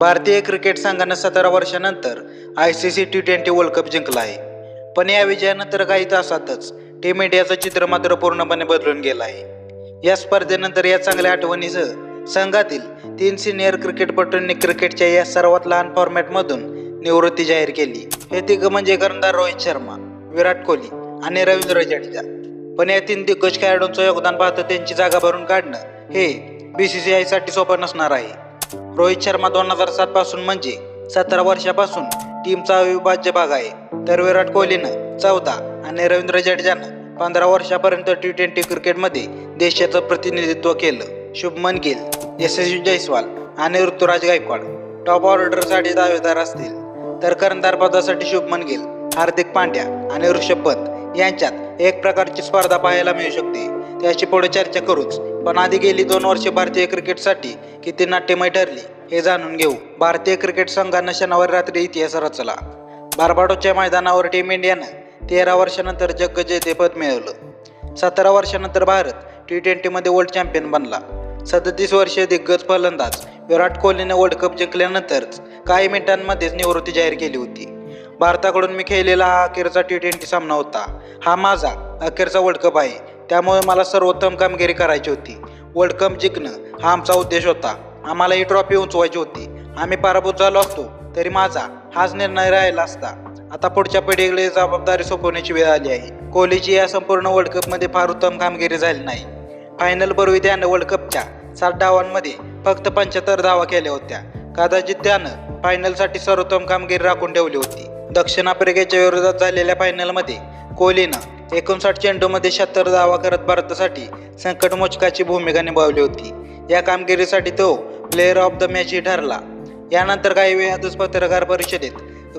भारतीय क्रिकेट संघानं सतरा वर्षानंतर I C C T twenty world cup जिंकला आहे. पण या विजयानंतर काही तासातच टीम इंडियाचं चित्र मात्र पूर्णपणे बदलून गेलं आहे. या स्पर्धेनंतर या चांगल्या आठवणीसह संघातील तीन सिनियर क्रिकेटपटूंनी क्रिकेटच्या या सर्वात लहान फॉर्मॅटमधून निवृत्ती जाहीर केली. हे तिघं म्हणजे कर्णधार रोहित शर्मा विराट कोहली आणि रवींद्र जडेजा. पण या तीन दिग्गज खेळाडूंचं योगदान पाहता त्यांची जागा भरून काढणं हे बीसीसीआयसाठी सोपं नसणार आहे. रोहित शर्मा दोन हजार सात पासून म्हणजे सतरा वर्षापासून टीमचा अविभाज्य भाग आहे. तर विराट कोहलीनं चौदा आणि रवींद्र जडेजानं पंधरा वर्षापर्यंत टी ट्वेंटी क्रिकेटमध्ये देशाचं प्रतिनिधित्व केलं. शुभमन गिल यशस्वी जयस्वाल आणि ऋतुराज गायकवाड टॉप ऑर्डरसाठी दावेदार असतील. तर कर्णधार पदासाठी शुभमन गिल हार्दिक पांड्या आणि ऋषभ पंत यांच्यात एक प्रकारची स्पर्धा पाहायला मिळू शकते. त्याची पुढे चर्चा करूच पण आधी गेली दोन वर्षे भारतीय क्रिकेटसाठी किती नाट्यमय ठरली. हे जाणून घेऊ. भारतीय क्रिकेट संघानं शनिवारी रात्री इतिहास रचला. बारबाडोच्या मैदानावर टीम इंडियानं तेरा वर्षानंतर जगजेतेपद मिळवलं. सतरा वर्षानंतर भारत टी ट्वेंटीमध्ये वर्ल्ड चॅम्पियन बनला. सदतीस वर्षे दिग्गज फलंदाज विराट कोहलीने वर्ल्ड कप जिंकल्यानंतरच काही मिनिटांमध्येच निवृत्ती जाहीर केली होती. भारताकडून मी खेळलेला हा अखेरचा टी ट्वेंटी सामना होता. हा माझा अखेरचा वर्ल्ड कप आहे. त्यामुळे मला सर्वोत्तम कामगिरी करायची होती. वर्ल्ड कप जिंकणं हा आमचा उद्देश होता. आम्हाला ही ट्रॉफी उंचवायची होती. आम्ही पराभूत झालो असतो तरी माझा हाच निर्णय राहिला असता. आता पुढच्या पिढीकडे जबाबदारी सोपवण्याची वेळ आली आहे. कोहलीची या संपूर्ण वर्ल्ड कपमध्ये फार उत्तम कामगिरी झाली नाही. फायनल पूर्वी त्यानं वर्ल्ड कपच्या सात डावांमध्ये फक्त पंच्याहत्तर धावा केल्या होत्या. कदाचित त्यानं फायनलसाठी सर्वोत्तम कामगिरी राखून ठेवली होती. दक्षिण आफ्रिकेच्या विरोधात झालेल्या फायनलमध्ये कोहलीनं एकोणसाठ चेंडूमध्ये शहात्तर धावा करत भारतासाठी संकटमोचकाची भूमिका निभावली होती. या कामगिरीसाठी तो प्लेअर ऑफ द मॅचही ठरला. यानंतर काही वेळातच पत्रकार परिषदेत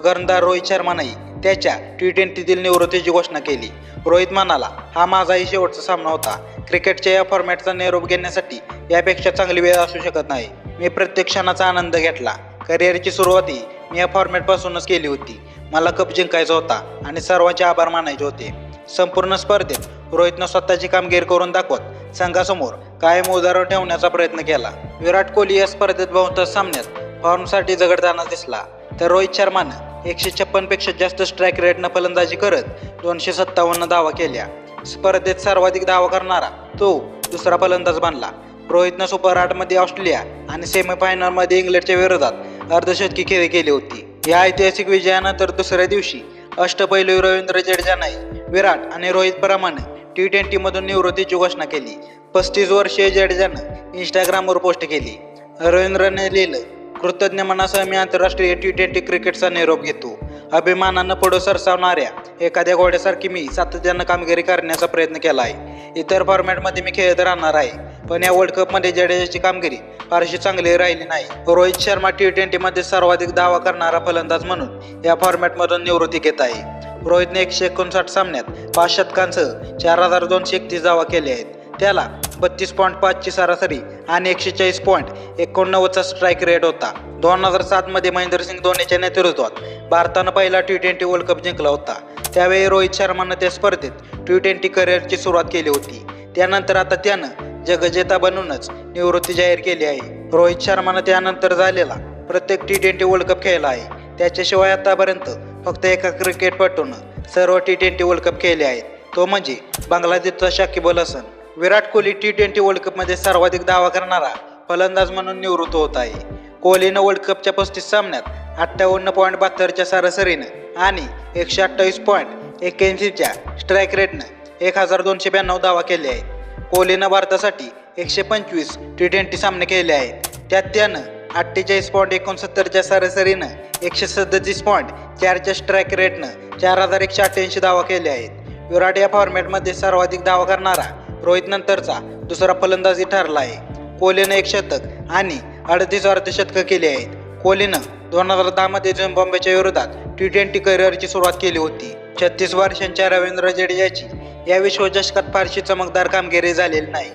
कर्णधार रोहित शर्मानेही त्याच्या टी ट्वेंटीतील निवृत्तीची घोषणा केली. रोहित म्हणाला हा माझाही शेवटचा सामना होता. क्रिकेटच्या या फॉर्मॅटचा निरोप घेण्यासाठी यापेक्षा चांगली वेळ असू शकत नाही. मी प्रत्येक क्षणाचा आनंद घेतला. करिअरची सुरुवातही मी या फॉर्मॅटपासूनच केली होती. मला कप जिंकायचा होता आणि सर्वांचे आभार मानायचे होते. संपूर्ण स्पर्धेत रोहितनं स्वतःची कामगिरी करून दाखवत संघासमोर कायम उदाहरण ठेवण्याचा प्रयत्न केला. विराट कोहली या स्पर्धेत बहुतांश सामन्यात फॉर्मसाठी झगडताना दिसला. तर रोहित शर्मानं एकशे छप्पनपेक्षा जास्त स्ट्राईक रेटनं फलंदाजी करत दोनशे सत्तावन्न धावा केल्या. स्पर्धेत सर्वाधिक धावा करणारा तो दुसरा फलंदाज बनला. रोहितनं सुपर आठमध्ये ऑस्ट्रेलिया आणि सेमीफायनलमध्ये इंग्लंडच्या विरोधात अर्धशतकी खेळी केली होती. या ऐतिहासिक विजयानंतर दुसऱ्या दिवशी अष्टपैलू रवींद्र जडेजाने विराट आणि रोहित प्रमाणे टी ट्वेंटीमधून निवृत्तीची घोषणा केली. पस्तीस वर्षीय जडेजानं इंस्टाग्रामवर पोस्ट केली. रवींद्रने लिहिलं कृतज्ञ मनासह मी आंतरराष्ट्रीय टी ट्वेंटी क्रिकेटचा निरोप घेतो. अभिमानानं पुढं सरसावणाऱ्या एखाद्या घोड्यासारखी मी सातत्यानं कामगिरी करण्याचा प्रयत्न केला आहे इतर फॉर्मॅटमध्ये मी खेळत राहणार आहे. पण या वर्ल्ड कपमध्ये जडेजाची कामगिरी फारशी चांगली राहिली नाही. रोहित शर्मा टी ट्वेंटीमध्ये सर्वाधिक दावा करणारा फलंदाज म्हणून या फॉर्मॅटमधून निवृत्ती घेत आहे. रोहितने एकशे एकोणसाठ सामन्यात पाच शतकांसह चार हजार दोनशे एकतीस धावा केल्या आहेत. त्याला बत्तीस पॉईंट पाचची सरासरी आणि एकशे चाळीस पॉईंट एकोणनव्वदचा स्ट्राईक रेट होता. दोन हजार सातमध्ये महेंद्रसिंग धोनीच्या नेतृत्वात भारतानं पहिला टी ट्वेंटी वर्ल्ड कप जिंकला होता. त्यावेळी रोहित शर्मानं त्या स्पर्धेत टी ट्वेंटी करिअरची सुरुवात केली होती. त्यानंतर आता त्यानं जगजेता बनूनच निवृत्ती जाहीर केली आहे. रोहित शर्मानं त्यानंतर झालेला प्रत्येक टी ट्वेंटी वर्ल्ड कप खेळला आहे. त्याच्याशिवाय आतापर्यंत फक्त एका क्रिकेटपटूनं सर्व टी ट्वेंटी वर्ल्ड कप खेळले आहेत. तो म्हणजे बांगलादेशचा Shakib Al Hasan. Virat Kohli T twenty world कपमध्ये सर्वाधिक धावा करणारा फलंदाज म्हणून निवृत्त होत आहे. कोहलीनं वर्ल्ड कपच्या पस्तीस सामन्यात अठ्ठावन्न पॉईंट बहात्तरच्या सरासरीनं आणि एकशे अठ्ठावीस पॉईंट एक्क्याऐंशीच्या स्ट्राईक रेटनं एक हजार दोनशे ब्याण्णव दावा केले आहेत. कोहलीनं भारतासाठी एकशे पंचवीस टी ट्वेंटी सामने केले आहेत. त्यात त्यानं अठ्ठेचाळीस पॉईंट एकोणसत्तरच्या सरासरीनं एकशे सदतीस पॉईंट चारच्या स्ट्राईक रेटनं चार हजार एकशे अठ्ठ्याऐंशी धावा केल्या आहेत. विराट या फॉर्मॅटमध्ये सर्वाधिक धावा करणारा रोहित नंतरचा दुसरा फलंदाजी ठरला आहे. कोहलीनं एक शतक आणि अडतीस अर्धशतकं केली आहेत. कोहलीनं दोन हजार दहामध्ये झिम्बाब्वेच्या विरोधात टी ट्वेंटी करिअरची सुरुवात केली होती. छत्तीस वर्षांच्या रवींद्र जडेजाची या विश्वचषकात फारशी चमकदार कामगिरी झालेली नाही.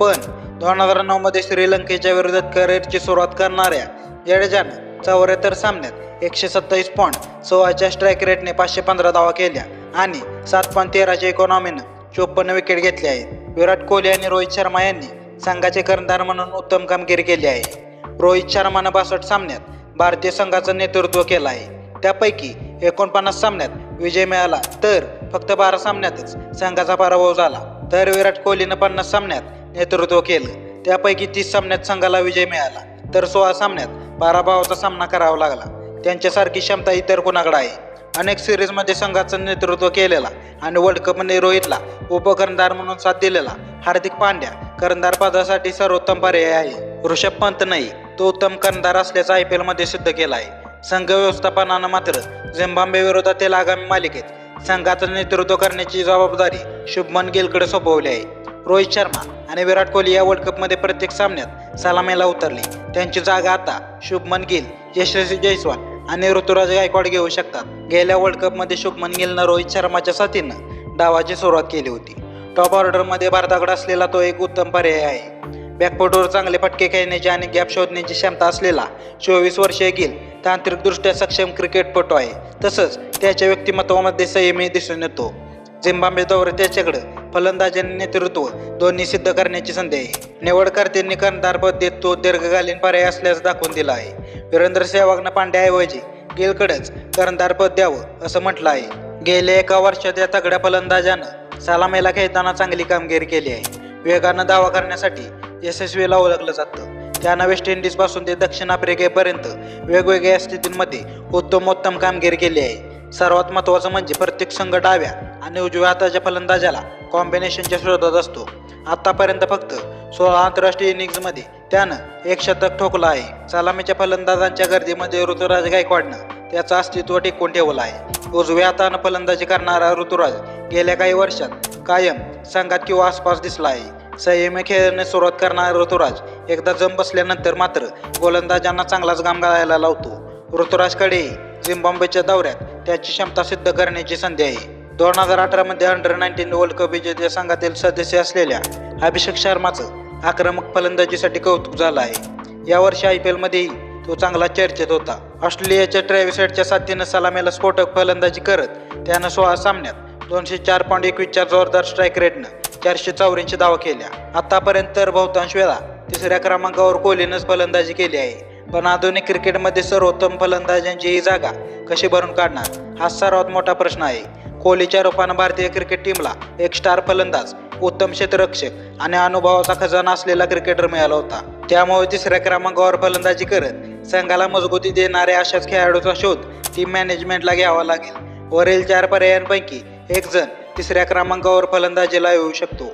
पण दोन हजार नऊमध्ये श्रीलंकेच्या विरोधात करिअरची सुरुवात करणाऱ्या जडेजानं चौऱ्याहत्तर सामन्यात एकशे सत्तावीस पॉईंट सोळाच्या स्ट्राईक रेटने पाचशे पंधरा धावा केल्या आणि सात पॉईंट तेराच्या इकॉनॉमीनं चोपन्न विकेट घेतले आहेत विराट कोहली आणि रोहित शर्मा यांनी संघाचे कर्णधार म्हणून उत्तम कामगिरी केली आहे. रोहित शर्मानं बासष्ट सामन्यात भारतीय संघाचं नेतृत्व केलं आहे. त्यापैकी एकोणपन्नास सामन्यात विजय मिळाला तर फक्त बारा सामन्यातच संघाचा पराभव झाला. तर विराट कोहलीनं पन्नास सामन्यात नेतृत्व केलं. त्यापैकी तीस सामन्यात संघाला विजय मिळाला. तर सोळा सामन्यात पराभवाचा सामना करावा लागला. त्यांच्यासारखी क्षमता इतर कोणाकडे आहे? अनेक सिरीजमध्ये संघाचं नेतृत्व केलेला आणि वर्ल्ड कपमध्ये रोहितला उपकर्णधार म्हणून साथ दिलेला हार्दिक पांड्या कर्णधार पदासाठी सर्वोत्तम पर्याय आहे. ऋषभ पंत नाही तो उत्तम कर्णधार असल्याचं आय पी एलमध्ये सिद्ध केला आहे. संघ व्यवस्थापनानं मात्र झिम्बाब्वे विरोधातील आगामी मालिकेत संघाचं नेतृत्व करण्याची जबाबदारी शुभमन गिलकडे सोपवली आहे. रोहित शर्मा आणि विराट कोहली या वर्ल्ड कपमध्ये प्रत्येक सामन्यात सलामीला उतरले. त्यांची जागा आता शुभमन गिल यशस्वी जयस्वाल आणि ऋतुराज गायकवाड घेऊ शकतात. गेल्या वर्ल्ड कपमध्ये शुभमन गिलनं रोहित शर्माच्या साथीनं डावाची सुरुवात केली होती. टॉप ऑर्डरमध्ये भारताकडे असलेला तो एक उत्तम पर्याय आहे. बॅकफुटवर चांगले फटके खेळण्याची आणि गॅप शोधण्याची क्षमता असलेला चोवीस वर्षीय गिल तांत्रिकदृष्ट्या सक्षम क्रिकेटपटू आहे. तसंच त्याच्या व्यक्तिमत्वामध्ये संयमी दिसून येतो. झिम्बाब्वे दौरे त्याच्याकडे फलंदाजाने नेतृत्व दोन्ही सिद्ध करण्याची संधी आहे. निवडकर्त्यांनी कर्णधारपद देत तो दीर्घकालीन पर्याय असल्याचं दाखवून दिला आहे. वीरेंद्र सेहवागनं पांड्याऐवजी गिलकडेच कर्णधारपद द्यावं असं म्हटलं आहे. गेल्या एका वर्षात या तगड्या फलंदाजानं सलामीला खेळताना चांगली कामगिरी केली आहे. वेगानं दावा करण्यासाठी यशस्वीला ओळखलं जातं. त्यानं वेस्ट इंडिजपासून ते दक्षिण आफ्रिकेपर्यंत वेगवेगळ्या स्थितींमध्ये उत्तमोत्तम कामगिरी केली आहे. सर्वात महत्त्वाचं म्हणजे प्रत्येक संघ डाव्या आणि उजव्या हाताच्या फलंदाजाला कॉम्बिनेशनच्या शोधात असतो. आतापर्यंत फक्त सोळा आंतरराष्ट्रीय इनिंग्जमध्ये त्यानं एक शतक ठोकलं आहे. सलामीच्या फलंदाजांच्या गर्दीमध्ये ऋतुराज गायकवाडनं त्याचं अस्तित्व टिकवून ठेवलं आहे. उजव्या हातानं फलंदाजी करणारा ऋतुराज गेल्या काही वर्षात कायम संघात किंवा आसपास दिसला आहे. संयमी खेळण्यास सुरुवात करणारा ऋतुराज एकदा जम बसल्यानंतर मात्र गोलंदाजांना चांगलाच गाम गाळायला लावतो. ऋतुराजकडे झिम्बाब्वेच्या दौऱ्यात त्याची क्षमता सिद्ध करण्याची संधी आहे. दोन हजार अठरामध्ये अंडर नाईन्टीन वर्ल्ड कप विजेत्या संघातील सदस्य असलेल्या अभिषेक शर्माचं आक्रमक फलंदाजीसाठी कौतुक झालं आहे. यावर्षी आय पी एलमध्येही तो चांगला चर्चेत होता. ऑस्ट्रेलियाच्या ट्रॅव्हिसेटच्या साथीनं सलामीला स्फोटक फलंदाजी करत त्यानं सोळा सामन्यात दोनशे चार पॉईंट एकवीसच्या जोरदार स्ट्राईक रेटनं चारशे चौऱ्याऐंशी धावा केल्या. आतापर्यंत तर बहुतांश वेळा तिसऱ्या क्रमांकावर कोहलीनंच फलंदाजी केली आहे. पण आधुनिक क्रिकेटमध्ये सर्वोत्तम फलंदाजांची ही जागा कशी भरून काढणार? हा सर्वात मोठा प्रश्न आहे. कोहलीच्या रूपानं भारतीय क्रिकेट टीमला एक स्टार फलंदाज उत्तम क्षेत्ररक्षक आणि अनुभवाचा खजाना असलेला क्रिकेटर मिळाला होता. त्यामुळे तिसऱ्या क्रमांकावर फलंदाजी करत संघाला मजबूती देणाऱ्या अशाच खेळाडूचा शोध टीम मॅनेजमेंटला घ्यावा लागेल. वरील चार पर्यायांपैकी एक जण तिसऱ्या क्रमांकावर फलंदाजीला येऊ शकतो.